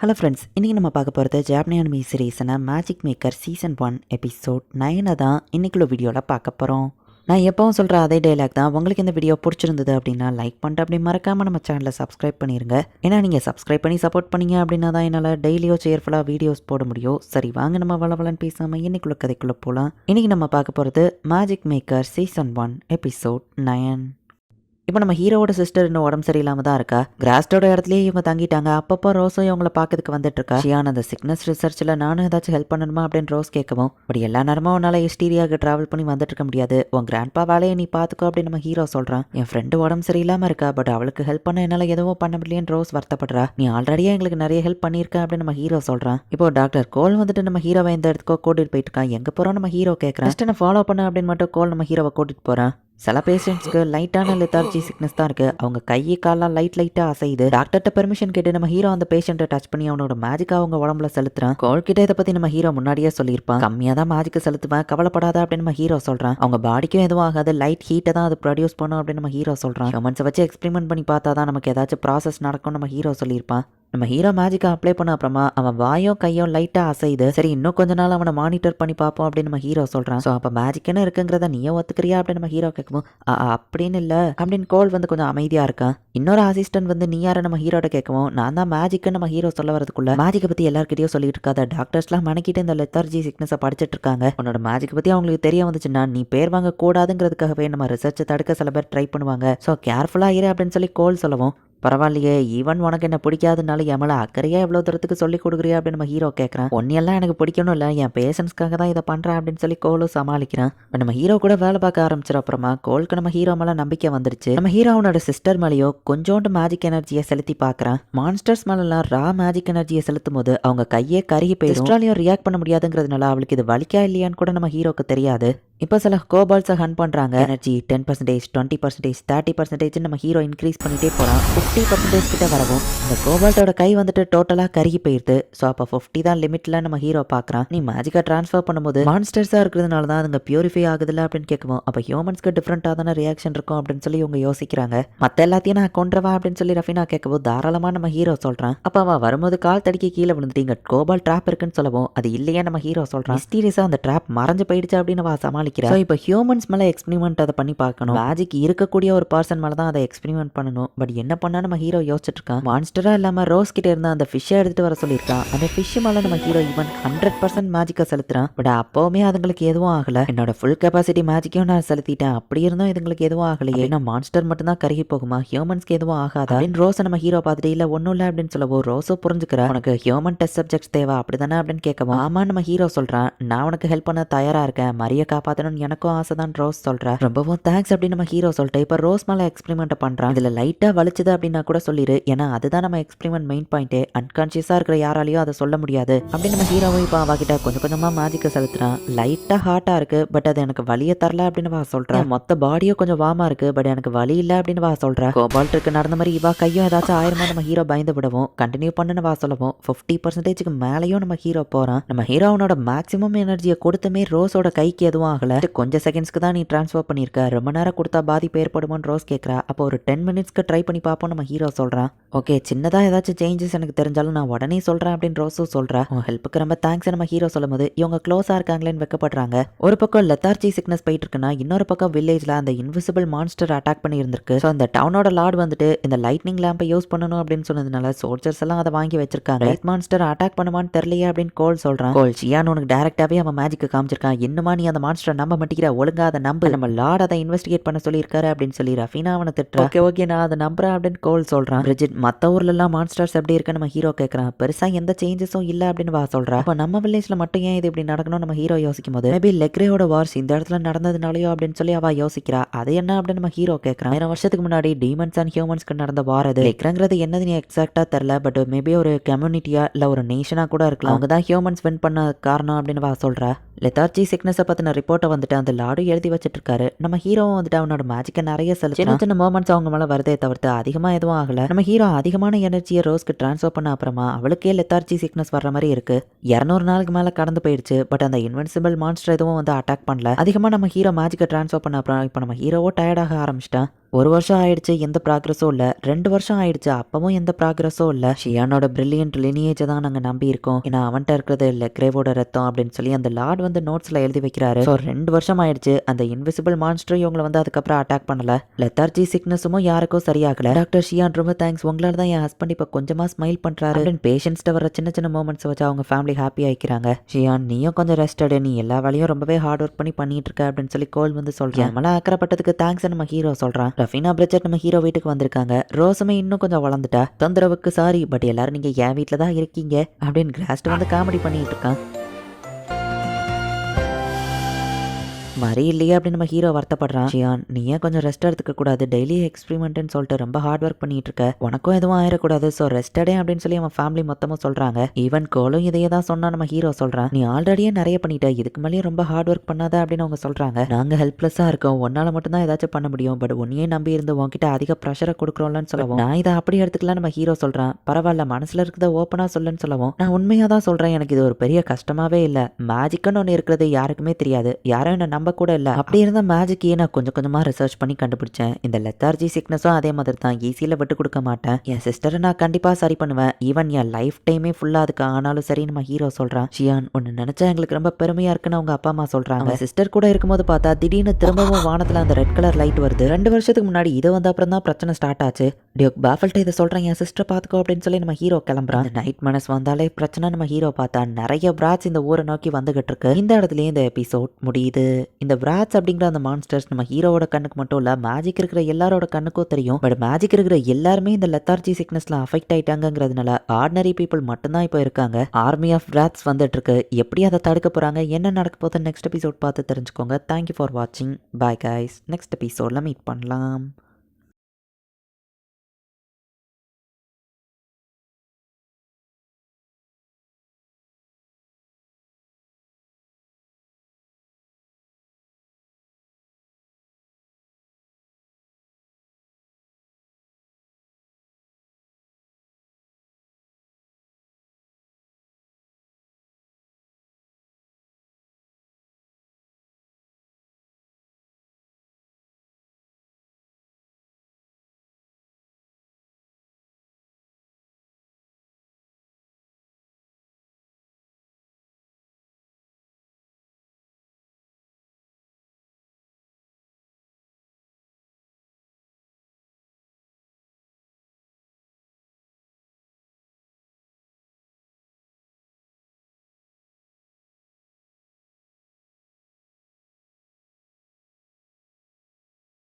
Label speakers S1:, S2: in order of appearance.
S1: Hello friends இன்றைக்கி நம்ம பார்க்க போகிறது Japanese சீரீஸான Magic Maker season one episode நைனை தான் இன்றைக்குள்ள வீடியோவில் பார்க்க போகிறோம் நான் எப்பவும் சொல்கிற அதே டைலாக் தான். உங்களுக்கு இந்த வீடியோ பிடிச்சிருந்தது அப்படின்னா லைக் பண்ணிட்டு அப்படி மறக்காமல் நம்ம சேனலை சப்ஸ்கிரைப் பண்ணிடுங்க ஏன்னா நீங்கள் சப்ஸ்கிரைப் பண்ணி சப்போர்ட் பண்ணீங்க அப்படின்னா தான் என்னால் டெய்லியோ சேர்ஃபுல்லாக வீடியோஸ் போட முடியும். சரி வாங்க நம்ம வளவலன்னு பேசாமல் இன்னைக்குள்ள கதைக்குள்ளே போகலாம் இன்றைக்கி நம்ம பார்க்க போகிறது Magic Maker season one episode nine இப்போ நம்ம ஹீரோவோட சிஸ்டர் இன்னும் உடம்பு சரியில்லாம தான் இருக்கா? கிராஸ்டோட இடத்துலயே இவங்க தங்கிட்டாங்க. அப்பப்போ ரோஸும் இவங்கள பார்க்கறதுக்கு வந்துட்டு இருக்கா? ஷியான் அந்த சிக்னஸ் ரிசர்ச்சில் நானும் ஏதாச்சும் ஹெல்ப் பண்ணணுமா அப்படின்னு ரோஸ் கேட்கவும் அப்படி எல்லா நேரமும் உன்னால எஸ்டீரியாவுக்கு டிராவல் பண்ணி வந்துட்டு இருக்க முடியாது. உன் கிராண்ட்பா வேலையை நீ பார்த்துக்கோ அப்படின்னு நம்ம ஹீரோ சொல்றான். என் ஃப்ரெண்டு உடம்பு சரியில்லாம இருக்கா? பட் அவளுக்கு ஹெல்ப் பண்ண என்னால் எதுவும் பண்ண முடியலன்னு ரோஸ் வருத்தப்படுறா. நீ ஆல்ரெடியே எங்களுக்கு நிறைய ஹெல்ப் பண்ணியிருக்க? அப்படின்னு நம்ம ஹீரோ சொல்றான். இப்போ டாக்டர் கோல் வந்துட்டு நம்ம ஹீரோவை இந்த இடத்துக்கோ கூட்டிட்டு போயிட்டு இருக்கான். எங்க போறோம் நம்ம ஹீரோ கேட்கறான். ஃபாலோ பண்ண அப்படின்னு மட்டும் கோல் நம்ம ஹீரோவை கூட்டிட்டு போறான். சில பேஷண்ட்ஸ்க்கு லைட்டான லெத்தார்ஜி சிக்னஸ் தான் இருக்கு. அவங்க கை காலெல்லாம் லைட் லைட்டாக அசையுது. டாக்டர்கிட்ட பெர்மிஷன் கேட்டு நம்ம ஹீரோ அந்த பேஷண்ட்டை டச் பண்ணி அவனோட மேஜிக்காக அவங்க உடம்புல செலுத்துறான். கோல் கிட்ட இதை பத்தி நம்ம ஹீரோ முன்னாடியே சொல்லியிருப்பான். கம்மியாக தான் மேஜிக்கை செலுத்துவேன் கவலைப்படாத அப்படின்னு நம்ம ஹீரோ சொல்றான். அவங்க பாடிக்கும் எதுவும் ஆகாது லைட் ஹீட்டை தான் அது ப்ரொடியூஸ் பண்ணும் அப்படின்னு நம்ம ஹீரோ சொல்றான். ஹியூமன்ஸை வச்சு எக்ஸ்பெரிமெண்ட் பண்ணி பார்த்தா தான் நமக்கு ஏதாச்சும் ப்ராசஸ் நடக்கும் நம்ம ஹீரோ சொல்லியிருப்பான். நம்ம ஹீரோ மேஜிக்கை அப்ளை பண்ண அப்புறமா அவன் வாயோ கையோ லைட்டாக அசையுது. சரி இன்னும் கொஞ்ச நாள் அவனை மானிட்டர் பண்ணி பார்ப்போம் அப்படின்னு நம்ம ஹீரோ சொல்கிறான் ஸோ அப்போ மேஜிக்னு இருக்குங்கிறத நீயே ஒத்துக்கிறியா அப்படின்னு நம்ம ஹீரோ கேட்கும் "ஆ, அப்படின்னு இல்லை. அப்படின்னு கோல் வந்து கொஞ்சம் அமைதியாக இருக்கான். இன்னொரு அசிஸ்டன்ட் வந்து நீ யாரை நம்ம ஹீரோட கேட்கவும் நான் தான் மேஜிக்னு நம்ம ஹீரோ சொல்ல வரதுக்குள்ள மேஜிக்கை பற்றி எல்லாருக்கிட்டையும் சொல்லிட்டு இருக்காத. டாக்டர்ஸ்லாம் மணக்கிட்டு இந்த லெத்தார்ஜி சிக்னஸை படிச்சுட்டு இருக்காங்க. உன்னோட மேஜிக் பற்றி அவங்களுக்கு தெரிய வந்துச்சுன்னா நீ பேர் வாங்க கூடாதுங்கிறதுக்காகவே நம்ம ரிசர்ச்சை தடுக்க சில பேர் ட்ரை பண்ணுவாங்க. ஸோ கேர்ஃபுல்லாக இரு அப்படின்னு சொல்லி கோல் சொல்லவும். பரவாயில்லையே ஈவன் உனக்கு என்ன பிடிக்காதுனால என் மேலே அக்கறையா எவ்வளோ தூரத்துக்கு சொல்லி கொடுக்குறியா அப்படின்னு நம்ம ஹீரோ கேட்குறான் ஒன்னையெல்லாம் எனக்கு பிடிக்கணும் இல்லை என் பேஷன்ஸ்க்காக தான் இதை பண்ணுறேன் அப்படின்னு சொல்லி கோலும் சமாளிக்கிறான். இப்ப நம்ம ஹீரோ கூட வேலை பார்க்க ஆரம்பிச்சிட அப்புறமா கோலுக்கு நம்ம ஹீரோ மேலே நம்பிக்கை வந்துருச்சு. நம்ம ஹீரோ அவனோட சிஸ்டர் மேலேயோ கொஞ்சோண்டு மேஜிக் எனர்ஜியை செலுத்தி பார்க்குறான். மான்ஸ்டர்ஸ் மேலெல்லாம் ரா மேஜிக் எனர்ஜியை செலுத்தும் போது அவங்க கையே கருகி போய் ரியாக்ட் பண்ண முடியாதுங்கிறதுனால அவளுக்கு இது வலிக்கா இல்லையான்னு கூட நம்ம ஹீரோக்கு தெரியாது. இப்போ சில கோபால்ஸை ஹன் பண்ணுறாங்க energy ten percentage twenty percentage thirty percentage நம்ம ஹீரோ இன்க்ரீஸ் பண்ணிட்டே போகிறான் ஃபிஃப்டி பர்சன்டேஜ் கிட்ட வரவும் இந்த கோபால்ட்டோட கை வந்துட்டு டோட்டலாக கருகி போயிருது. ஸோ அப்போ ஃபிஃப்டி தான் லிமிட்ல நம்ம ஹீரோ பார்க்குறான் நீ மேஜிக்காக ட்ரான்ஸ்ஃபர் பண்ணும்போது மான்ஸ்டர்ஸாக இருக்கிறதுனால தான் அதுங்க பியூரிஃபை ஆகுதுல்ல அப்படின்னு கேட்கவும் அப்போ ஹியூமன்ஸ்க்கு டிஃப்ரெண்ட்டாக தானே ரியாக்ஷன் இருக்கும் அப்படின்னு சொல்லி இவங்க யோசிக்கிறாங்க. மற்ற எல்லாத்தையும் நான் கொன்றவா அப்படின்னு சொல்லி ரஃபினா கேட்கவும் தாராளமாக நம்ம ஹீரோ சொல்கிறான் அப்போ அவன் வரும்போது கால் தடிக்க கீழே விழுந்துட்டு இங்கே கோபால் ட்ராப் இருக்குன்னு சொல்லவும் அது இல்லையா நம்ம ஹீரோ சொல்கிறான் மிஸ்டீரியஸாக அந்த ட்ராப் மறைஞ்சு போயிடுச்சு அப்படின்னு அவ சமாளிக்கிறா ஸோ இப்போ ஹியூமன்ஸ் மேலே எக்ஸ்பெரிமெண்ட் அதை பண்ணி பார்க்கணும். மேஜிக் இருக்கக்கூடிய ஒரு பர்சன் மேலே தான் அதை எக்ஸ்பெரிமெண்ட் பண்ணணும். பட் என்ன பண்ணா நம்ம ஹீரோ யோசிச்சுட்டு இருக்கான் மான்ஸ்டரா இல்லாம ரோஸ் கிட்ட இருந்த அந்த ஃபிஷ்ஷை எடுத்துட்டு வர சொல்லியிருக்கான். அந்த ஃபிஷ் மேலே நம்ம ஹீரோ ஈவன் ஹண்ட்ரட் பர்சன்ட் மேஜிக்கை செலுத்துறான். பட் அப்போவுமே அதுங்களுக்கு எதுவும் ஆகல. என்னோட ஃபுல் கெப்பாசிட்டி மேஜிக்கையும் நான் செலுத்திட்டேன். அப்படி இருந்தும் இதுங்களுக்கு எதுவும் ஆகலையே. ஏன்னா மான்ஸ்டர் மட்டும் தான் கருகி போகுமா? ஹியூமன்ஸ்க்கு எதுவும் ஆகாதா? அப்படின்னு ரோஸை நம்ம ஹீரோ பார்த்துட்டு இல்ல ஒன்றும் இல்லை அப்படின்னு சொல்லவோ ரோஸோ புரிஞ்சுக்கிறா. உனக்கு ஹியூமன் டெஸ்ட் சப்ஜெக்ட்ஸ் தேவை அப்படிதானே அப்படின்னு கேட்கவும் ஆமா நம்ம ஹீரோ சொல்றான். நான் உனக்கு ஹெல்ப் பண்ண தயாரா இருக்கேன். மரிய காப்பாற்றணும்னு எனக்கும் ஆசை தான் ரோஸ் சொல்கிறேன் ரொம்பவும் தேங்க்ஸ் அப்படின்னு நம்ம ஹீரோ சொல்லிட்டு. இப்போ ரோஸ் மேலே எக்ஸ்பிரிமெண்ட் பண்ணுறான் இதில் லைட்டாக வலிச்சுது அப்படின்னா கூட சொல்லிடு ஏன்னா அதுதான் நம்ம எக்ஸ்பிரிமெண்ட் மெயின் பாயிண்ட்டே அன்கான்ஷியஸாக இருக்கிற யாராலையும் அதை சொல்ல முடியாது. அப்படின்னு நம்ம ஹீரோவும் இப்போ அவகிட்ட கொஞ்சம் கொஞ்சமாக மேஜிக்கை செலுத்துறான். லைட்டாக ஹார்ட்டா இருக்கு பட் அது எனக்கு வலியை தரல அப்படின்னு வா சொல்கிறேன் மொத்த பாடியும் கொஞ்சம் வாமா இருக்கு பட் எனக்கு வலி இல்லை அப்படின்னு வா சொல்கிறேன் கோபால்ட்டுக்கு நடந்த மாதிரி இவா கையும் ஏதாச்சும் ஆயிரமா நம்ம ஹீரோ பயந்து விடவும். கண்டினியூ பண்ணுன்னு வா சொல்லவும். ஃபிஃப்டி பர்சன்டேஜுக்கு மேலேயும் நம்ம ஹீரோ போகிறான் நம்ம ஹீரோவனோட மேக்ஸிமம் எனர்ஜியை கொடுத்துமே ரோஸோட கைக்கு எதுவும் ஆகல. கொஞ்சம் செகண்ட்ஸ்க்கு தான் நீ ட்ரான்ஸ்ஃபர் பண்ணியிருக்க ரொம்ப நேரம் கொடுத்தா பாதிப்பு ஏற்படுமோன்னு ரோஸ் கேட்குறா அப்போ ஒரு டென் மினிட்ஸ்க்கு ட்ரை பண்ணி பார்ப்போம் நம்ம ஹீரோ சொல்றான் ஓகே சின்னதா ஏதாச்சும் சேஞ்சஸ் எனக்கு தெரிஞ்சாலும் நான் உடனே சொல்றேன் அப்படின்னு ரோஸும் சொல்றா. உன் ஹெல்ப்புக்கு ரொம்ப தேங்க்ஸ் நம்ம ஹீரோ சொல்லும்போது இவங்க க்ளோஸாக இருக்காங்களேன்னு வெக்கப்படுறாங்க. ஒரு பக்கம் லெத்தார்ஜி சிக்னஸ் போயிட்டு இருக்குன்னா இன்னொரு பக்கம் வில்லேஜ்ல அந்த இன்விசிபிள் மான்ஸ்டர் அட்டாக் பண்ணி இருந்திருக்கு. ஸோ அந்த டவுனோட லார்டு வந்துட்டு இந்த லைட்னிங் லேம்பை யூஸ் பண்ணணும் அப்படின்னு சொன்னதுனால சோல்ஜர்ஸ் எல்லாம் அதை வாங்கி வச்சிருக்காங்க. லைட் மான்ஸ்டர் அட்டாக் பண்ணுமான்னு தெரியலையே அப்படின்னு கோல் சொல்றான். கோல் சியான் உனக்கு டேரக்டாவே அவன் மேஜிக்கு காமிச்சிருக்கான். இன்னுமா நீ அந்த மான்ஸ்டர் நம்ப மாட்டேங்கிற ஒழுங்கா அதை நம்பு. நம்ம லார்ட் அதை இன்வெஸ்டிகேட் பண்ண சொல்லியிருக்காரு அப்படின்னு சொல்லி ரஃபீனா அவனை திட்டுறா. ஓகே ஓகே நான் அதை நம்புறேன் அப்படின்னு கோல் சொல்றான். பிரிஜிட் மத்த ஊர்ல எல்லாம் மான்ஸ்டர்ஸ் எப்படி இருக்கு? நம்ம ஹீரோ கேட்கறான் பெருசா எந்த சேஞ்சஸும் இல்ல அப்படின்னு வா சொல்றா. அப்ப நம்ம வில்லேஜ்ல மட்டும் ஏன் இது இப்படி நடக்கணும்? நம்ம ஹீரோ யோசிக்கும் போது மேபி லெக்ரேயோட வார்ஸ் இந்த இடத்துல நடந்ததுனாலயோ? அப்படின்னு சொல்லி அவ யோசிக்கிறா. அது என்ன அப்படின்னு நம்ம ஹீரோ கேட்கறான் ஆயிரம் வருஷத்துக்கு முன்னாடி டீமன்ஸ் அண்ட் ஹியூமன்ஸ்க்கு நடந்த வார் அது. லெக்ரங்கிறது என்னது நீ எக்ஸாக்டா தெரியல பட் மேபி ஒரு கம்யூனிட்டியா இல்ல ஒரு நேஷனா கூட இருக்கலாம். அவங்க தான் ஹியூமன்ஸ் வின் பண்ண காரணம் அப்படின்னு வா சொல்றா. லெத்தார்ஜி சிக்னஸை பற்றின ரிப்போர்ட்டை வந்துட்டு அந்த லாடு எழுதி வச்சிட்டு இருக்காரு நம்ம ஹீரோவும் வந்துட்டு அவனோட மேஜிக்கை நிறைய செலுத்தி சின்ன சின்ன மூமெண்ட்ஸ் அவங்க மேலே வருதே தவிர்த்து அதிகமாக எதுவும் ஆகல. நம்ம ஹீரோ அதிகமான எனர்ஜியை ரோஸ்க்கு ட்ரான்ஸ்ஃபர் பண்ண அப்புறமா அவளுக்கே லெத்தார்ஜி சிக்னஸ் வர்ற மாதிரி இருக்கு. இரநூறு நாளுக்கு மேலே கடந்து போயிடுச்சு. பட் அந்த இன்வென்சிபிள் மான்ஸ்டர் எதுவும் வந்து அட்டாக் பண்ணல. அதிகமாக நம்ம ஹீரோ மேஜிக்கை ட்ரான்ஸ்ஃபர் பண்ண அப்புறம் இப்போ நம்ம ஹீரோவோ டயர்டாக ஆரம்பிச்சிட்டான். ஒரு வருஷம் ஆயிடுச்சு எந்த ப்ராக்ரஸும் இல்லை. ரெண்டு வருஷம் ஆயிடுச்சு அப்பவும் எந்த ப்ராக்ரஸும் இல்லை. ஷியானோட பிரில்லியன்ட் லினியேஜை தான் நாங்கள் நம்பி இருக்கோம். ஏன்னா அவன்கிட்ட இருக்கிறது இல்லை கிரேவோட ரத்தம் அப்படின்னு சொல்லி அந்த லார்ட் வந்து நோட்ஸில் எழுதி வைக்கிறாரு. ஸோ ரெண்டு வருஷம் ஆயிடுச்சு. அந்த இன்விசிபிள் மான்ஸ்டர் இவங்களை வந்து அதுக்கப்புறம் அட்டாக் பண்ணல. லெத்தார்ஜி சிக்னஸும் யாருக்கும் சரியாகல. டாக்டர் ஷியான் ரொம்ப தேங்க்ஸ் உங்களால தான் என் ஹஸ்பண்ட் இப்போ கொஞ்சமா ஸ்மைல் பண்றாரு. அப்படின்னு பேஷண்ட்ஸ்ட வர சின்ன சின்ன மூமெண்ட்ஸ் வச்சு அவங்க ஃபேமிலி ஹாப்பி ஆயிக்கிறாங்க. ஷியான் நீயும் கொஞ்சம் ரெஸ்ட் எடு. நீ எல்லா வேலையும் ரொம்பவே ஹார்ட் ஒர்க் பண்ணி பண்ணிட்டு இருக்க அப்படின்னு சொல்லி கோல் வந்து சொல்றேன். நம்மள அக்கறப்பட்டதுக்கு தேங்க்ஸ் நம்ம ஹீரோ சொல்றான். ரஃபீனா பிரிட்ஜெட் நம்ம ஹீரோ வீட்டுக்கு வந்திருக்காங்க. ரோசமே இன்னும் கொஞ்சம் வளர்ந்துட்டா. தொந்தரவுக்கு சாரி பட் எல்லாரும் நீங்க என் வீட்டில் தான் இருக்கீங்க. அப்படின்னு கிராஸ்ட் வந்து காமெடி பண்ணிட்டு இருக்கான். வரி இல்லையே அப்படின்னு நம்ம ஹீரோ வருத்தப்படுறான். ஷியான் நீ ஏன் கொஞ்சம் ரெஸ்ட் எடுத்துக்க கூடாது? டெய்லி எக்ஸ்பெரிமெண்ட்னு சொல்லிட்டு ரொம்ப ஹார்ட் ஒர்க் பண்ணிட்டு இருக்க. உனக்கும் எதுவும் ஆயிடக்கூடாது ஸோ ரெஸ்டடே அப்படின்னு சொல்லி அவன் ஃபேமிலி மொத்தமும் சொல்றாங்க. ஈவன் கோலும் இதையே தான் சொன்னா நம்ம ஹீரோ சொல்றான். நீ ஆல்ரெடியே நிறைய பண்ணிட்ட. இதுக்கு மேலேயே ரொம்ப ஹார்ட் ஒர்க் பண்ணாத அப்படின்னு அவங்க சொல்றாங்க. நாங்க ஹெல்ப்லெஸ்ஸா இருக்கோம். உன்னால மட்டும் தான் ஏதாச்சும் பண்ண முடியும். பட் உன்னையே நம்பி இருந்து உன்கிட்ட அதிக ப்ரெஷரை கொடுக்குறோம்லன்னு சொல்லவும். நான் இதை அப்படி எடுத்துக்கலாம் நம்ம ஹீரோ சொல்றான். பரவாயில்ல மனசுல இருக்கிறத ஓப்பனா சொல்லுன்னு சொல்லவும். நான் உண்மையா தான் சொல்றேன். எனக்கு இது ஒரு பெரிய கஷ்டமாவே இல்ல. மேஜிக்னு ஒன்று இருக்கிறது யாருக்குமே தெரியாது. யாரும் என்ன நம்ப நம்ப கூட இல்லை. அப்படி இருந்த மேஜிக்கையே நான் கொஞ்சம் கொஞ்சமாக ரிசர்ச் பண்ணி கண்டுபிடிச்சேன். இந்த லெத்தார்ஜி சிக்னஸும் அதே மாதிரி தான். ஈஸியில் விட்டு கொடுக்க மாட்டேன். என் சிஸ்டரை நான் கண்டிப்பாக சரி பண்ணுவேன். ஈவன் என் லைஃப் டைமே ஃபுல்லாக அதுக்கு ஆனாலும் சரி நம்ம ஹீரோ சொல்கிறான் ஷியான் ஒன்று நினச்சா எங்களுக்கு ரொம்ப பெருமையாக இருக்குன்னு அவங்க அப்பா அம்மா சொல்கிறாங்க சிஸ்டர் கூட இருக்கும்போது பார்த்தா திடீர்னு திரும்பவும் வானத்தில் அந்த ரெட் கலர் லைட் வருது. ரெண்டு வருஷத்துக்கு முன்னாடி இது வந்த அப்புறம் தான் பிரச்சனை ஸ்டார்ட் ஆச்சு. டியோக் பாஃபல்ட்ட இதை சொல்கிறேன் என் சிஸ்டர் பார்த்துக்கோ அப்படின்னு சொல்லி நம்ம ஹீரோ கிளம்புறான். நைட் மனஸ் வந்தாலே பிரச்சனை. நம்ம ஹீரோ பார்த்தா நிறைய பிராட்ஸ் இந்த ஊரை நோக்கி வந்துகிட்டு இருக்கு. இந்த இடத்துலயே இந்த எபிசோட் முடியுது. இந்த பிராட்ஸ் அப்படிங்கிற அந்த மான்ஸ்டர்ஸ் நம்ம ஹீரோவோட கண்ணுக்கு மட்டும் இல்லை மேஜிக் இருக்கிற எல்லாரோட கண்ணுக்கும் தெரியும். பட் மேஜிக் இருக்கிற எல்லாருமே இந்த லெத்தார்ஜி சிக்னஸ்ல அஃபெக்ட் ஆயிட்டாங்கிறதுனால ஆர்டினரி பீப்புள் மட்டும்தான் இப்போ இருக்காங்க. ஆர்மி ஆஃப் பிராட்ஸ் வந்துட்டு இருக்கு. எப்படி அதை தடுக்க போறாங்க என்ன நடக்க போகுது நெக்ஸ்ட் எபிசோட் பார்த்து தெரிஞ்சுக்கோங்க. தேங்க்யூ ஃபார் வாட்சிங் பாய் கைஸ் நெக்ஸ்ட் எபிசோட்ல மீட் பண்ணலாம்.